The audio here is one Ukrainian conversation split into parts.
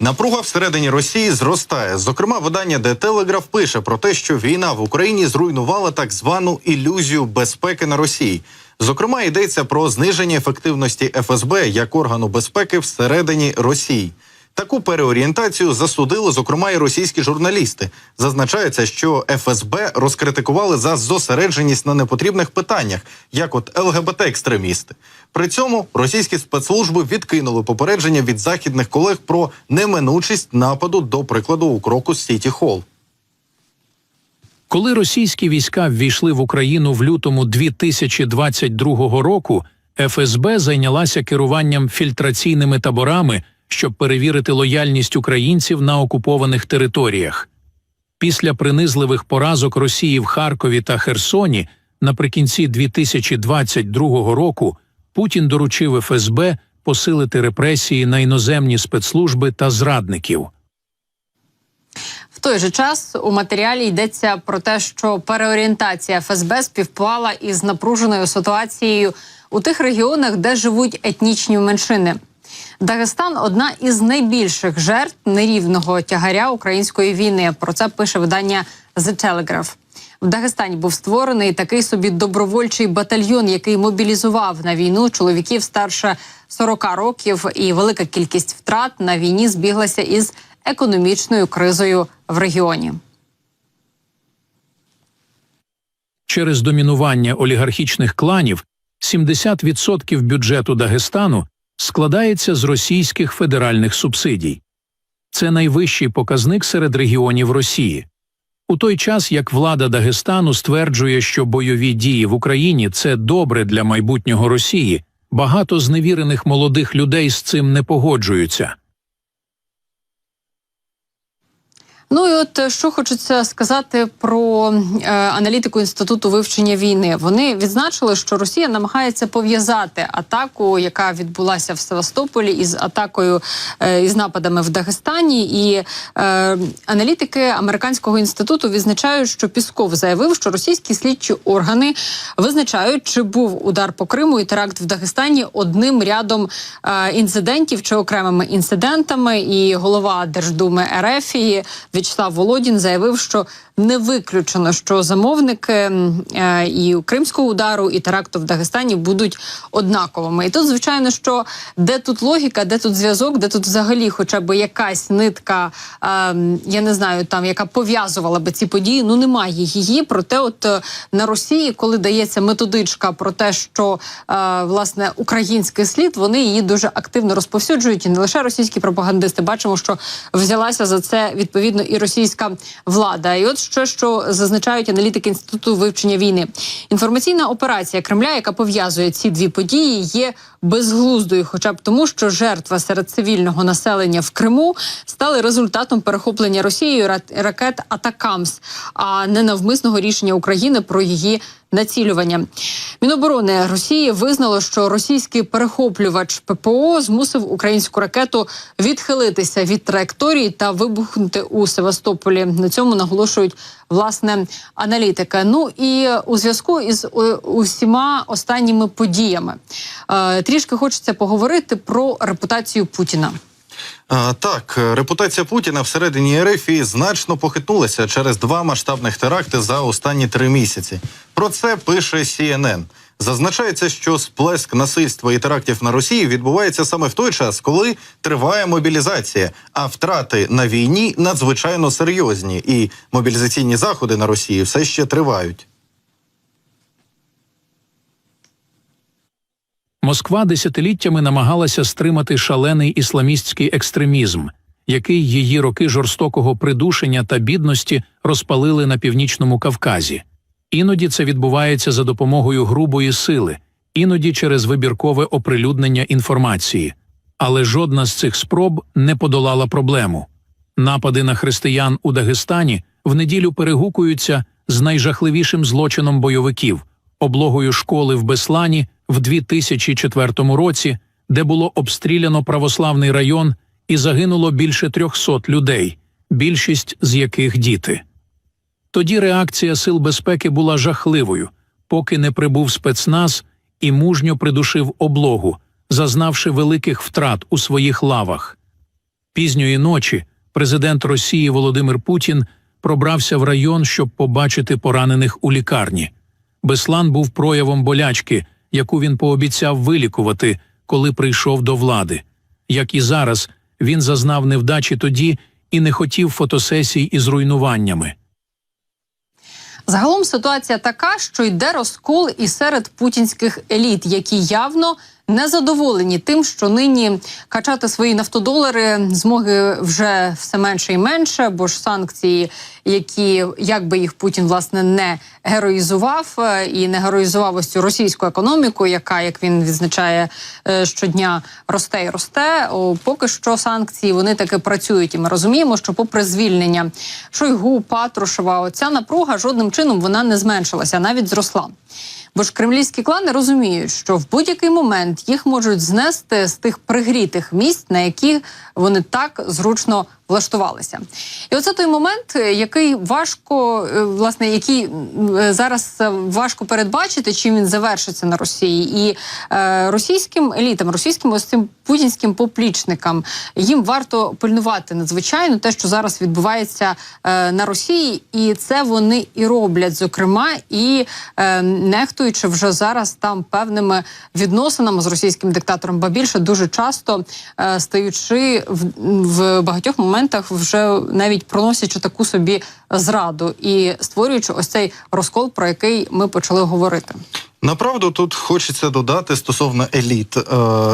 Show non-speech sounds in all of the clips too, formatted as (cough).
Напруга всередині Росії зростає. Зокрема, видання The Telegraph пише про те, що війна в Україні зруйнувала так звану ілюзію безпеки на Росії. Зокрема, йдеться про зниження ефективності ФСБ як органу безпеки всередині Росії. Таку переорієнтацію засудили, зокрема, і російські журналісти. Зазначається, що ФСБ розкритикували за зосередженість на непотрібних питаннях, як от ЛГБТ-екстремісти. При цьому російські спецслужби відкинули попередження від західних колег про неминучість нападу, до прикладу, у кроку Сіті Холл. Коли російські війська ввійшли в Україну в лютому 2022 року, ФСБ зайнялася керуванням фільтраційними таборами, щоб перевірити лояльність українців на окупованих територіях. Після принизливих поразок Росії в Харкові та Херсоні наприкінці 2022 року Путін доручив ФСБ посилити репресії на іноземні спецслужби та зрадників. В той же час у матеріалі йдеться про те, що переорієнтація ФСБ співпала із напруженою ситуацією у тих регіонах, де живуть етнічні меншини. Дагестан одна із найбільших жертв нерівного тягаря української війни. Про це пише видання The Telegraph. В Дагестані був створений такий собі добровольчий батальйон, який мобілізував на війну чоловіків старше 40 років, і велика кількість втрат на війні збіглася із економічною кризою в регіоні. Через домінування олігархічних кланів 70% бюджету Дагестану складається з російських федеральних субсидій. Це найвищий показник серед регіонів Росії. У той час як влада Дагестану стверджує, що бойові дії в Україні це добре для майбутнього Росії, багато зневірених молодих людей з цим не погоджуються. Ну і от е, що хочеться сказати про е, аналітику інституту вивчення війни. Вони відзначили, що Росія намагається пов'язати атаку, яка відбулася в Севастополі, із атакою е, із нападами в Дагестані. І е, аналітики американського інституту відзначають, що Пісков заявив, що російські слідчі органи визначають, чи був удар по Криму і теракт в Дагестані одним рядом е, інцидентів чи окремими інцидентами. І голова Держдуми РФ В'ячеслав Володін заявив, що не виключено, що замовники е, і кримського удару, і теракту в Дагестані будуть однаковими. І тут, звичайно, що де тут логіка, де тут зв'язок, де тут взагалі, хоча б якась нитка, е, я не знаю, там яка пов'язувала би ці події. Ну немає її. Проте, от е, на Росії, коли дається методичка про те, що власне український слід, вони її дуже активно розповсюджують, і не лише російські пропагандисти. Бачимо, що взялася за це відповідно і російська влада. І от що, що зазначають аналітики інституту вивчення війни. Інформаційна операція Кремля, яка пов'язує ці дві події, є безглуздою, хоча б тому, що жертва серед цивільного населення в Криму стали результатом перехоплення Росією ракет Атакамс, а не навмисного рішення України про її націлювання. Міноборони Росії визнало, що російський перехоплювач ППО змусив українську ракету відхилитися від траєкторії та вибухнути у Севастополі. На цьому наголошують власне аналітики. Ну і у зв'язку із е, усіма останніми подіями е, трішки хочеться поговорити про репутацію Путіна. Так, репутація Путіна всередині РФ значно похитнулася через два масштабних теракти за останні три місяці. Про це пише CNN. Зазначається, що сплеск насильства і терактів на Росії відбувається саме в той час, коли триває мобілізація, а втрати на війні надзвичайно серйозні, і мобілізаційні заходи на Росії все ще тривають. Москва десятиліттями намагалася стримати шалений ісламістський екстремізм, який її роки жорстокого придушення та бідності розпалили на північному Кавказі. Іноді це відбувається за допомогою грубої сили, іноді через вибіркове оприлюднення інформації. Але жодна з цих спроб не подолала проблему. Напади на християн у Дагестані в неділю перегукуються з найжахливішим злочином бойовиків облогою школи в Беслані в 2004 році, де було обстріляно православний район і загинуло більше 300 людей, більшість з яких діти. Тоді реакція сил безпеки була жахливою, поки не прибув спецназ і мужньо придушив облогу, зазнавши великих втрат у своїх лавах. Пізньої ночі президент Росії Володимир Путін пробрався в район, щоб побачити поранених у лікарні. Беслан був проявом болячки, яку він пообіцяв вилікувати, коли прийшов до влади. Як і зараз, він зазнав невдачі тоді і не хотів фотосесій із руйнуваннями. Загалом ситуація така, що йде розкол і серед путінських еліт, які явно не задоволені тим, що нині качати свої нафтодолари змоги вже все менше і менше, бо ж санкції, які як би їх Путін власне не героїзував е, і не героїзував ось цю російську економіку, яка, як він відзначає е, щодня, росте і росте. Поки що санкції вони таки працюють, і ми розуміємо, що попри звільнення Шойгу, Патрушева, оця напруга жодним чином вона не зменшилася, навіть зросла. Бо ж кремлівські клани розуміють, що в будь-який момент їх можуть знести з тих пригрітих місць, на які вони так зручно влаштувалися. І оце той момент, е, який важко, е, власне, який е, зараз важко передбачити, чим він завершиться на Росії, і е, російським елітам, російським ось цим путінським поплічникам їм варто пильнувати надзвичайно те, що зараз відбувається е, на Росії, і це вони і роблять, зокрема, і е, нехтуючи вже зараз там певними відносинами з російським диктатором, ба більше дуже часто е, стаючи в, в багатьох моментах, вже навіть проносячи таку собі зраду і створюючи ось цей розкол, про який ми почали говорити. Направду тут хочеться додати стосовно еліт, е,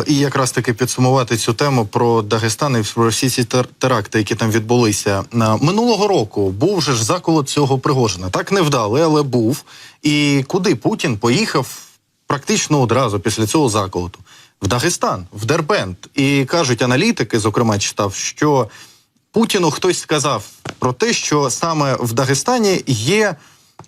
і якраз таки підсумувати цю тему про Дагестан і про всі ці теракти, які там відбулися. Е, Минулого року був же ж заколот цього Пригожина. Так невдалий, але був. І куди Путін поїхав практично одразу після цього заколоту? В Дагестан, в Дербент. І кажуть аналітики, зокрема, читав, що Путіну хтось сказав про те, що саме в Дагестані є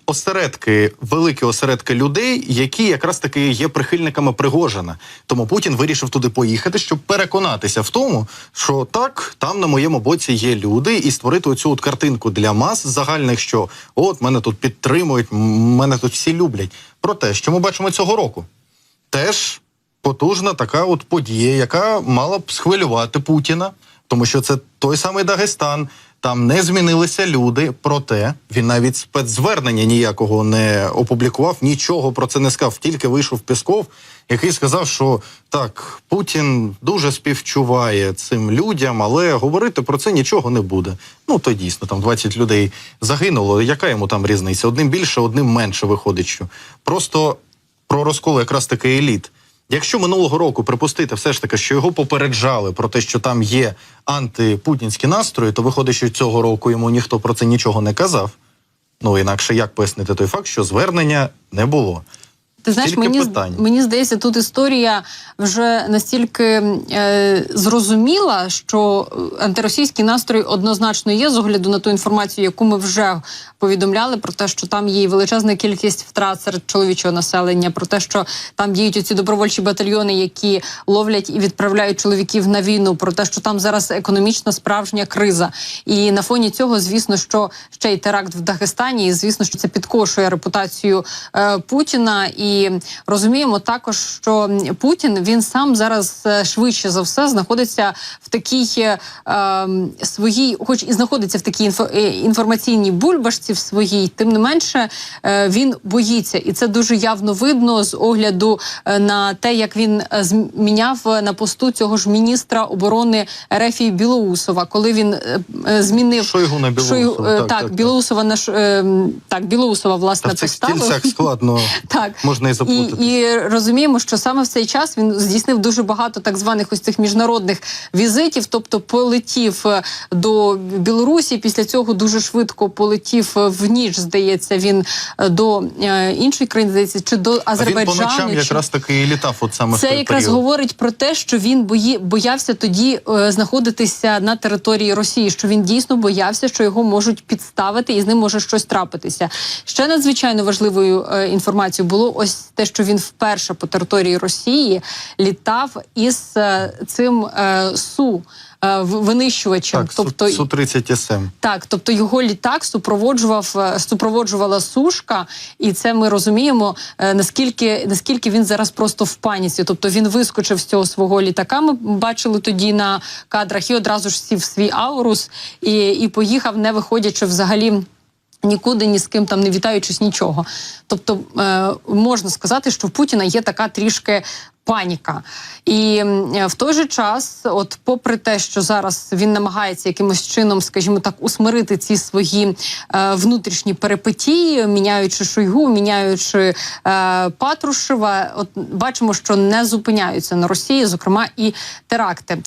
осередки, великі осередки людей, які якраз таки є прихильниками Пригожина. Тому Путін вирішив туди поїхати, щоб переконатися в тому, що так, там на моєму боці є люди, і створити оцю от картинку для мас загальних, що от мене тут підтримують, мене тут всі люблять. Про те, що ми бачимо цього року, теж потужна така от подія, яка мала б схвилювати Путіна, тому що це той самий Дагестан. Там не змінилися люди, проте він навіть спецзвернення ніякого не опублікував, нічого про це не сказав. Тільки вийшов Пісков, який сказав, що так, Путін дуже співчуває цим людям, але говорити про це нічого не буде. Ну то дійсно там 20 людей загинуло. Яка йому там різниця? Одним більше, одним менше виходить. Що просто про розкол якраз таки еліт. Якщо минулого року припустити все ж таки, що його попереджали про те, що там є антипутінські настрої, то виходить, що цього року йому ніхто про це нічого не казав. Ну інакше як пояснити той факт, що звернення не було. Ти знаєш, мені, з- мені здається, тут історія вже настільки е, зрозуміла, що е, антиросійський настрій однозначно є з огляду на ту інформацію, яку ми вже повідомляли про те, що там є величезна кількість втрат серед чоловічого населення, про те, що там діють оці добровольчі батальйони, які ловлять і відправляють чоловіків на війну, про те, що там зараз економічна справжня криза. І на фоні цього, звісно, що ще й теракт в Дагестані, і звісно, що це підкошує репутацію е, Путіна. І розуміємо також, що Путін він сам зараз е, швидше за все знаходиться в такій е, ем, своїй, хоч і знаходиться в такій інфо, е, інформаційній бульбашці в своїй, тим не менше е, він боїться, і це дуже явно видно з огляду е, на те, як він зміняв на посту цього ж міністра оборони Рефії Білоусова, коли він змінив Шойгу на Білоусова, Шойгу, так, так, так. Білоусова на Ш- е, так, Білоусова Та власне в цих поставив. стільцях складно. (laughs) Так можна і заплутати. і, і розуміємо, що саме в цей час він здійснив дуже багато так званих ось цих міжнародних візитів, тобто полетів е, до Білорусі. Після цього дуже швидко полетів е, в ніч. Здається, він е, до іншої країни, здається, чи до А він по ночам чи- якраз таки і літав от саме в це той якраз період. говорить про те, що він бої боявся тоді е, знаходитися на території Росії. Що він дійсно боявся, що його можуть підставити і з ним може щось трапитися. Ще надзвичайно важливою е, інформацією було ось те, що він вперше по території Росії літав із е, цим е, су е, винищувачем. Так, тобто Су 30 СМ. так, тобто його літак супроводжував супроводжувала сушка, і це ми розуміємо наскільки наскільки він зараз просто в паніці. Тобто він вискочив з цього свого літака. Ми бачили тоді на кадрах і одразу ж сів в свій аурус і, і поїхав, не виходячи взагалі. Нікуди ні з ким там не вітаючись нічого. Тобто е, можна сказати, що в Путіна є така трішки паніка. І е, в той же час, от попри те, що зараз він намагається якимось чином, скажімо так, усмирити ці свої е, внутрішні перипетії, міняючи Шойгу, міняючи е, Патрушева, от бачимо, що не зупиняються на Росії, зокрема і теракти.